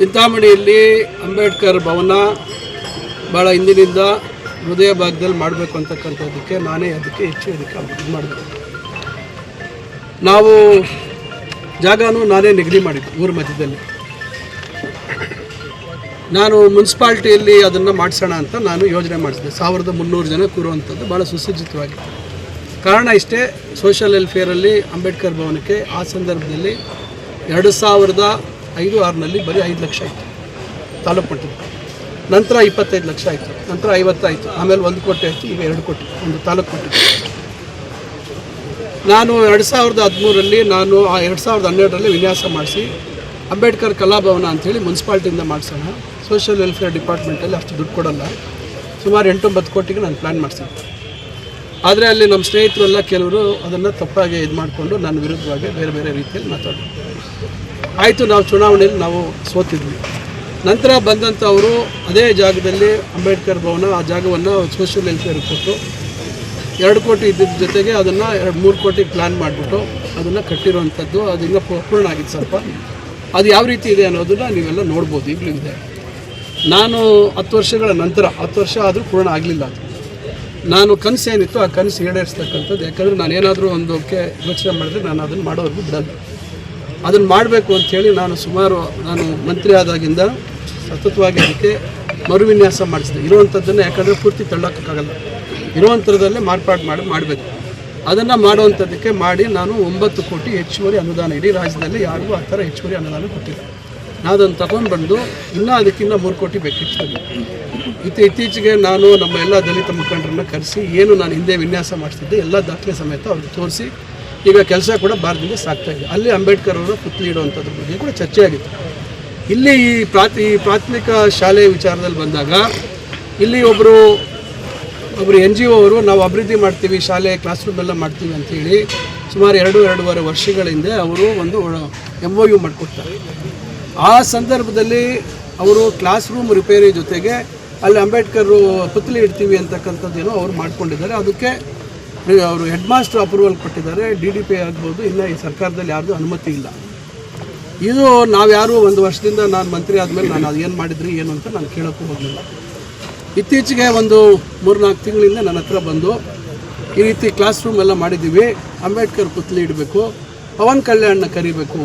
ಚಿಂತಾಮಣಿಯಲ್ಲಿ ಅಂಬೇಡ್ಕರ್ ಭವನ ಭಾಳ ಹಿಂದಿನಿಂದ ಹೃದಯ ಭಾಗದಲ್ಲಿ ಮಾಡಬೇಕು ಅಂತಕ್ಕಂಥದ್ದಕ್ಕೆ ನಾನೇ ಅದಕ್ಕೆ ಹೆಚ್ಚು ಅದಕ್ಕೆ ಇದು ಮಾಡಬೇಕು. ನಾವು ಜಾಗನೂ ನಾನೇ ನಿಗದಿ ಮಾಡಿದ್ದು ಊರ ಮಧ್ಯದಲ್ಲಿ. ನಾನು ಮುನ್ಸಿಪಾಲ್ಟಿಯಲ್ಲಿ ಅದನ್ನು ಮಾಡಿಸೋಣ ಅಂತ ನಾನು ಯೋಜನೆ ಮಾಡಿಸಿದೆ ಸಾವಿರದ ಮುನ್ನೂರು ಜನ ಕೂರುವಂಥದ್ದು ಭಾಳ ಸುಸಜ್ಜಿತವಾಗಿ. ಕಾರಣ ಇಷ್ಟೇ ಸೋಷಿಯಲ್ ವೆಲ್ಫೇರಲ್ಲಿ ಅಂಬೇಡ್ಕರ್ ಭವನಕ್ಕೆ ಆ ಸಂದರ್ಭದಲ್ಲಿ ಎರಡು ಸಾವಿರದ ಐದು ಆರಿನಲ್ಲಿ ಬರೀ ಐದು ಲಕ್ಷ ಆಯಿತು. ತಾಲೂಕು ಮಟ್ಟದ ನಂತರ ಇಪ್ಪತ್ತೈದು ಲಕ್ಷ ಆಯಿತು. ನಂತರ ಐವತ್ತಾಯಿತು. ಆಮೇಲೆ ಒಂದು ಕೋಟಿ ಆಯಿತು. ಈಗ ಎರಡು ಕೋಟಿ. ಒಂದು ತಾಲೂಕು ಮಟ್ಟದ ನಾನು ಎರಡು ಸಾವಿರದ ಹದಿಮೂರಲ್ಲಿ ನಾನು ಆ ಎರಡು ಸಾವಿರದ ಹನ್ನೆರಡರಲ್ಲಿ ವಿನ್ಯಾಸ ಮಾಡಿಸಿ ಅಂಬೇಡ್ಕರ್ ಕಲಾಭವನ ಅಂಥೇಳಿ ಮುನ್ಸಿಪಾಲ್ಟಿಯಿಂದ ಮಾಡಿಸೋಣ. ಸೋಷಿಯಲ್ ವೆಲ್ಫೇರ್ ಡಿಪಾರ್ಟ್ಮೆಂಟಲ್ಲಿ ಅಷ್ಟು ದುಡ್ಡು ಕೊಡಲ್ಲ. ಸುಮಾರು ಎಂಟೊಂಬತ್ತು ಕೋಟಿಗೆ ನಾನು ಪ್ಲ್ಯಾನ್ ಮಾಡಿಸಿದ್ದೆ. ಆದರೆ ಅಲ್ಲಿ ನಮ್ಮ ಸ್ನೇಹಿತರೆಲ್ಲ ಕೆಲವರು ಅದನ್ನು ತಪ್ಪಾಗಿ ಇದು ಮಾಡಿಕೊಂಡು ನನ್ನ ವಿರುದ್ಧವಾಗಿ ಬೇರೆ ಬೇರೆ ರೀತಿಯಲ್ಲಿ ಮಾತಾಡಿದ್ರು. ಆಯಿತು, ನಾವು ಚುನಾವಣೆಯಲ್ಲಿ ನಾವು ಸೋತಿದ್ವಿ. ನಂತರ ಬಂದಂಥವರು ಅದೇ ಜಾಗದಲ್ಲಿ ಅಂಬೇಡ್ಕರ್ ಭವನ, ಆ ಜಾಗವನ್ನು ಸೋಷಿಯಲ್ ವೆಲ್ಫೇರ್ಗೆ ಕೊಟ್ಟು ಎರಡು ಕೋಟಿ ಇದ್ದಿದ್ದ ಜೊತೆಗೆ ಅದನ್ನು ಎರಡು, ಮೂರು ಕೋಟಿ ಪ್ಲ್ಯಾನ್ ಮಾಡಿಬಿಟ್ಟು ಅದನ್ನು ಕಟ್ಟಿರುವಂಥದ್ದು ಅದು ಇನ್ನೂ ಪೂರ್ಣ ಆಗಿತ್ತು ಸ್ವಲ್ಪ. ಅದು ಯಾವ ರೀತಿ ಇದೆ ಅನ್ನೋದನ್ನು ನೀವೆಲ್ಲ ನೋಡ್ಬೋದು, ಈಗಲೂ ಇದೆ. ನಾನು ಹತ್ತು ವರ್ಷಗಳ ನಂತರ, ಹತ್ತು ವರ್ಷ ಆದರೂ ಪೂರ್ಣ ಆಗಲಿಲ್ಲ ಅದು. ನಾನು ಕನಸು ಏನಿತ್ತು ಆ ಕನಸು ಈಡೇರಿಸ್ತಕ್ಕಂಥದ್ದು. ಯಾಕಂದರೆ ನಾನು ಏನಾದರೂ ಒಂದಕ್ಕೆ ಯೋಚನೆ ಮಾಡಿದ್ರೆ ನಾನು ಅದನ್ನು ಮಾಡೋವರೆಗೂ ಬಿಡಲ್ಲ. ಅದನ್ನು ಮಾಡಬೇಕು ಅಂಥೇಳಿ ನಾನು ಸುಮಾರು ನಾನು ಮಂತ್ರಿ ಆದಾಗಿಂದ ಸತತವಾಗಿ ಅದಕ್ಕೆ ಮರುವಿನ್ಯಾಸ ಮಾಡಿಸಿದೆ. ಇರುವಂಥದ್ದನ್ನು ಯಾಕಂದರೆ ಪೂರ್ತಿ ತಳ್ಳೋಕ್ಕಾಗಲ್ಲ. ಇರುವಂಥದ್ದಲ್ಲೇ ಮಾರ್ಪಾಡು ಮಾಡಿ, ಮಾಡಬೇಕು. ಅದನ್ನು ಮಾಡುವಂಥದ್ದಕ್ಕೆ ಮಾಡಿ ನಾನು ಒಂಬತ್ತು ಕೋಟಿ ಹೆಚ್ಚುವರಿ ಅನುದಾನ ಇಡೀ ರಾಜ್ಯದಲ್ಲಿ ಯಾರಿಗೂ ಆ ಥರ ಹೆಚ್ಚುವರಿ ಅನುದಾನ ಕೊಟ್ಟಿಲ್ಲ. ನಾನು ಅದನ್ನು ತಗೊಂಡು ಬಂದು ಇನ್ನೂ ಅದಕ್ಕಿಂತ ಮೂರು ಕೋಟಿ ಬೇಕು ಹೆಚ್ಚುವರಿ. ಇತ್ತು, ಇತ್ತೀಚೆಗೆ ನಾನು ನಮ್ಮ ಎಲ್ಲ ದಲಿತ ಮುಖಂಡರನ್ನ ಕರೆಸಿ, ಏನು ನಾನು ಹಿಂದೆ ವಿನ್ಯಾಸ ಮಾಡಿಸ್ತಿದ್ದೆ ಎಲ್ಲ ದಾಖಲೆ ಸಮೇತ ಅವ್ರಿಗೆ ತೋರಿಸಿ ಈಗ ಕೆಲಸ ಕೂಡ ಭಾರತದಿಂದ ಸಾಗ್ತಾ ಇದೆ. ಅಲ್ಲಿ ಅಂಬೇಡ್ಕರ್ ಅವರ ಪುತ್ಲಿ ಇಡುವಂಥದ್ರ ಬಗ್ಗೆ ಕೂಡ ಚರ್ಚೆ ಆಗಿತ್ತು. ಇಲ್ಲಿ ಈ ಪ್ರಾತಿ, ಈ ಪ್ರಾಥಮಿಕ ಶಾಲೆ ವಿಚಾರದಲ್ಲಿ ಬಂದಾಗ ಇಲ್ಲಿ ಒಬ್ಬರು ಒಬ್ಬರು ಎನ್ ಜಿ ಒ ಅವರು, ನಾವು ಅಭಿವೃದ್ಧಿ ಮಾಡ್ತೀವಿ, ಶಾಲೆ ಕ್ಲಾಸ್ ರೂಮ್ ಎಲ್ಲ ಮಾಡ್ತೀವಿ ಅಂತೇಳಿ ಸುಮಾರು ಎರಡು, ಎರಡೂವರೆ ವರ್ಷಗಳ ಹಿಂದೆ ಅವರು ಒಂದು ಎಂ ಒ ಯು ಮಾಡಿಕೊಡ್ತಾರೆ. ಆ ಸಂದರ್ಭದಲ್ಲಿ ಅವರು ಕ್ಲಾಸ್ ರೂಮ್ ರಿಪೇರಿ ಜೊತೆಗೆ ಅಲ್ಲಿ ಅಂಬೇಡ್ಕರ್ ಪುತ್ಲಿ ಇಡ್ತೀವಿ ಅಂತಕ್ಕಂಥದ್ದೇನೋ ಅವ್ರು ಮಾಡ್ಕೊಂಡಿದ್ದಾರೆ. ಅದಕ್ಕೆ ಅವರು ಹೆಡ್ ಮಾಸ್ಟರ್ ಅಪ್ರೂವಲ್ ಕೊಟ್ಟಿದ್ದಾರೆ ಡಿ ಡಿ ಪಿ ಆಗ್ಬೋದು ಇನ್ನು ಈ ಸರ್ಕಾರದಲ್ಲಿ ಯಾರ್ದು ಅನುಮತಿ ಇಲ್ಲ. ಇದು ನಾವು ಯಾರು ಒಂದು ವರ್ಷದಿಂದ ನಾನು ಮಂತ್ರಿ ಆದಮೇಲೆ ನಾನು ಅದು ಏನು ಮಾಡಿದ್ರಿ ಏನು ಅಂತ ನಾನು ಕೇಳೋಕ್ಕೂ ಹೋಗಲಿಲ್ಲ. ಇತ್ತೀಚೆಗೆ ಒಂದು ಮೂರ್ನಾಲ್ಕು ತಿಂಗಳಿಂದ ನನ್ನ ಹತ್ರ ಬಂದು ಈ ರೀತಿ ಕ್ಲಾಸ್ ರೂಮ್ ಎಲ್ಲ ಮಾಡಿದ್ದೀವಿ ಅಂಬೇಡ್ಕರ್ ಪುತ್ಲಿ ಇಡಬೇಕು ಪವನ್ ಕಲ್ಯಾಣ್ನ ಕರಿಬೇಕು.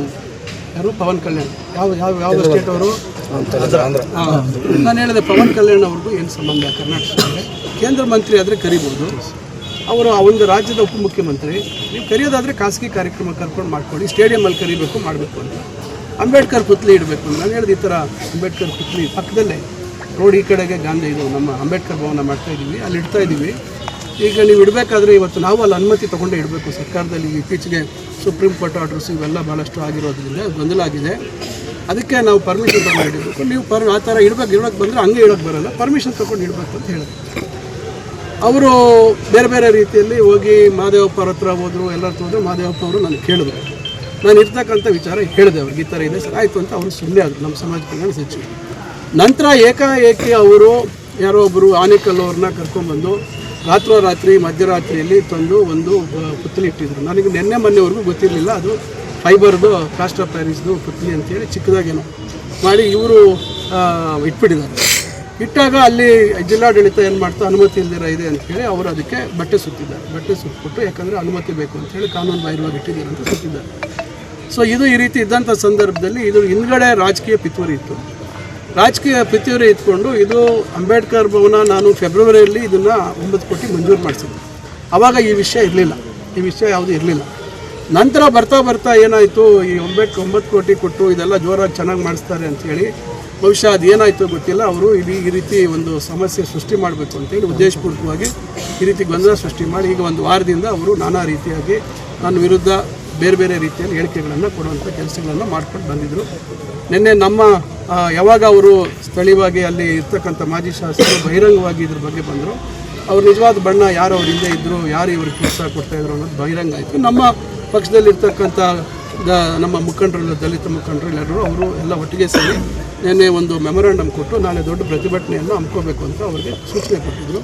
ಯಾರು? ಪವನ್ ಕಲ್ಯಾಣ್. ಯಾವ ಯಾವ ಯಾವ ಸ್ಟೇಟ್ ಅವರು? ನಾನು ಹೇಳಿದೆ ಪವನ್ ಕಲ್ಯಾಣ್ ಅವ್ರಿಗೂ ಏನು ಸಂಬಂಧ? ಕರ್ನಾಟಕದಲ್ಲಿ. ಕೇಂದ್ರ ಮಂತ್ರಿ ಆದರೆ ಕರಿಬೋದು. ಅವರು ಆ ಒಂದು ರಾಜ್ಯದ ಉಪಮುಖ್ಯಮಂತ್ರಿ, ನೀವು ಕರೆಯೋದಾದರೆ ಖಾಸಗಿ ಕಾರ್ಯಕ್ರಮ ಕರ್ಕೊಂಡು ಮಾಡ್ಕೊಳ್ಳಿ ಸ್ಟೇಡಿಯಮಲ್ಲಿ ಕರಿಬೇಕು, ಮಾಡಬೇಕು ಅಂತ. ಅಂಬೇಡ್ಕರ್ ಪುತ್ಲಿ ಇಡಬೇಕು ನಾನು ಹೇಳಿದ ಈ ಥರ ಅಂಬೇಡ್ಕರ್ ಪುತ್ಲಿ ಪಕ್ಕದಲ್ಲೇ ರೋಡ್ ಈ ಕಡೆಗೆ ಗಾಂಧಿ ಇದು ನಮ್ಮ ಅಂಬೇಡ್ಕರ್ ಭವನ ಮಾಡ್ತಾ ಇದ್ದೀವಿ, ಅಲ್ಲಿ ಇಡ್ತಾ ಇದ್ದೀವಿ. ಈಗ ನೀವು ಇಡಬೇಕಾದ್ರೆ ಇವತ್ತು ನಾವು ಅಲ್ಲಿ ಅನುಮತಿ ತೊಗೊಂಡೇ ಇಡಬೇಕು. ಸರ್ಕಾರದಲ್ಲಿ ಇತ್ತೀಚೆಗೆ ಸುಪ್ರೀಂ ಕೋರ್ಟ್ ಆರ್ಡರ್ಸ್ ಇವೆಲ್ಲ ಭಾಳಷ್ಟು ಆಗಿರೋದ್ರಿಂದ ಗೊಂದಲ ಆಗಿದೆ. ಅದಕ್ಕೆ ನಾವು ಪರ್ಮಿಷನ್ ತೊಗೊಂಡು ಇಡಬೇಕು. ನೀವು ಪರ್ ಆ ಥರ ಇಡಬೇಕು. ಇಡೋಕ್ಕೆ ಬಂದರೆ ಹಂಗೆ ಇಡೋಕ್ಕೆ ಬರಲ್ಲ. ಪರ್ಮಿಷನ್ ತೊಗೊಂಡು ಇಡಬೇಕು ಅಂತ ಹೇಳಿದ್ರು ಅವರು ಬೇರೆ ಬೇರೆ ರೀತಿಯಲ್ಲಿ ಹೋಗಿ ಮಾದೇವಪ್ಪ ಅವ್ರ ಹತ್ರ ಹೋದರು, ಎಲ್ಲರ ಹತ್ರ ಹೋದರು, ಮಾದೇವಪ್ಪ ಅವರು ನಾನು ಕೇಳಿದ್ರು. ನಾನು ಇರ್ತಕ್ಕಂಥ ವಿಚಾರ ಹೇಳಿದೆ ಅವ್ರಿಗೆ, ಈ ಥರ ಇದೆ ಸರ್, ಆಯಿತು ಅಂತ ಅವರು ಸುಮ್ಮನೆ ಆದರು ನಮ್ಮ ಸಮಾಜ ಕಲ್ಯಾಣ ಸಚಿವರು. ನಂತರ ಏಕಾಏಕಿ ಅವರು ಯಾರೋ ಒಬ್ಬರು ಆನೇಕಲ್ ಅವ್ರನ್ನ ಕರ್ಕೊಂಡ್ಬಂದು ರಾತ್ರೋರಾತ್ರಿ, ಮಧ್ಯರಾತ್ರಿಯಲ್ಲಿ ತಂದು ಒಂದು ಪುತ್ತಲಿ ಇಟ್ಟಿದ್ರು. ನನಗೆ ನಿನ್ನೆ ಮೊನ್ನೆವರೆಗೂ ಗೊತ್ತಿರಲಿಲ್ಲ, ಅದು ಫೈಬರ್ದು ಕಾಸ್ಟ್ ಆಫ್ ಪ್ಯಾರಿಸ್ದು ಪುತ್ಲಿ ಅಂತೇಳಿ ಚಿಕ್ಕದಾಗೇನೋ ಮಾಡಿ ಇವರು ಇಟ್ಬಿಟ್ಟಿದ್ದಾರೆ. ಇಟ್ಟಾಗ ಅಲ್ಲಿ ಜಿಲ್ಲಾಡಳಿತ ಏನು ಮಾಡ್ತಾ ಅನುಮತಿ ಇಲ್ದಿರ ಇದೆ ಅಂತ ಹೇಳಿ ಅವರು ಅದಕ್ಕೆ ಬಟ್ಟೆ ಸುತ್ತಿದ್ದಾರೆ. ಬಟ್ಟೆ ಸುತ್ತಿಬಿಟ್ಟು ಯಾಕಂದರೆ ಅನುಮತಿ ಬೇಕು ಅಂತ ಹೇಳಿ ಕಾನೂನು ಬಾಹಿರವಾಗಿ ಇಟ್ಟಿದ್ದಾರೆ ಅಂತ ಸುತ್ತಿದ್ದಾರೆ. ಸೊ ಇದು ಈ ರೀತಿ ಇದ್ದಂಥ ಸಂದರ್ಭದಲ್ಲಿ ಇದು ಹಿಂದ್ಗಡೆ ರಾಜಕೀಯ ಪಿತೂರಿ ಇತ್ತು. ರಾಜಕೀಯ ಪಿತೂರಿ ಇಟ್ಕೊಂಡು ಇದು ಅಂಬೇಡ್ಕರ್ ಭವನ ನಾನು ಫೆಬ್ರವರಿಯಲ್ಲಿ ಇದನ್ನು ಒಂಬತ್ತು ಕೋಟಿ ಮಂಜೂರು ಮಾಡಿಸಿದ್ದೆ. ಆವಾಗ ಈ ವಿಷಯ ಇರಲಿಲ್ಲ. ಈ ವಿಷಯ ಯಾವುದೂ ಇರಲಿಲ್ಲ. ನಂತರ ಬರ್ತಾ ಬರ್ತಾ ಏನಾಯಿತು, ಈ ಒಂಬತ್ತು ಒಂಬತ್ತು ಕೋಟಿ ಕೊಟ್ಟು ಇದೆಲ್ಲ ಜೋರಾಗಿ ಚೆನ್ನಾಗಿ ಮಾಡಿಸ್ತಾರೆ ಅಂಥೇಳಿ ಬಹುಶಃ ಅದು ಏನಾಯಿತು ಗೊತ್ತಿಲ್ಲ. ಅವರು ಇಲ್ಲಿ ಈ ರೀತಿ ಒಂದು ಸಮಸ್ಯೆ ಸೃಷ್ಟಿ ಮಾಡಬೇಕು ಅಂತೇಳಿ ಉದ್ದೇಶಪೂರ್ವಕವಾಗಿ ಈ ರೀತಿ ಗೊಂದಲ ಸೃಷ್ಟಿ ಮಾಡಿ ಈಗ ಒಂದು ವಾರದಿಂದ ಅವರು ನಾನಾ ರೀತಿಯಾಗಿ ನನ್ನ ವಿರುದ್ಧ ಬೇರೆ ಬೇರೆ ರೀತಿಯಲ್ಲಿ ಹೇಳಿಕೆಗಳನ್ನು ಕೊಡುವಂಥ ಕೆಲಸಗಳನ್ನು ಮಾಡ್ಕೊಂಡು ಬಂದಿದ್ದರು ನಿನ್ನೆ ನಮ್ಮ ಯಾವಾಗ ಅವರು ಸ್ಥಳೀಯವಾಗಿ ಅಲ್ಲಿ ಇರ್ತಕ್ಕಂಥ ಮಾಜಿ ಶಾಸಕರು ಬಹಿರಂಗವಾಗಿ ಇದ್ರ ಬಗ್ಗೆ ಬಂದರು. ಅವ್ರ ನಿಜವಾದ ಬಣ್ಣ ಯಾರು ಅವ್ರ ಹಿಂದೆ ಇದ್ದರು ಯಾರು ಇವ್ರಿಗೆ ಕೆಲಸ ಕೊಡ್ತಾಯಿದ್ರು ಅನ್ನೋದು ಬಹಿರಂಗ ಆಯಿತು. ನಮ್ಮ ಪಕ್ಷದಲ್ಲಿರ್ತಕ್ಕಂಥ ನಮ್ಮ ಮುಖಂಡರು, ದಲಿತ ಮುಖಂಡರು ಎಲ್ಲರೂ ಅವರು ಎಲ್ಲ ಒಟ್ಟಿಗೆ ಸೇರಿ ನಿನ್ನೆ ಒಂದು ಮೆಮೊರಾಂಡಮ್ ಕೊಟ್ಟು ನಾಳೆ ದೊಡ್ಡ ಪ್ರತಿಭಟನೆಯನ್ನು ಹಮ್ಮಿಕೋಬೇಕು ಅಂತ ಅವರಿಗೆ ಸೂಚನೆ ಕೊಟ್ಟಿದ್ದರು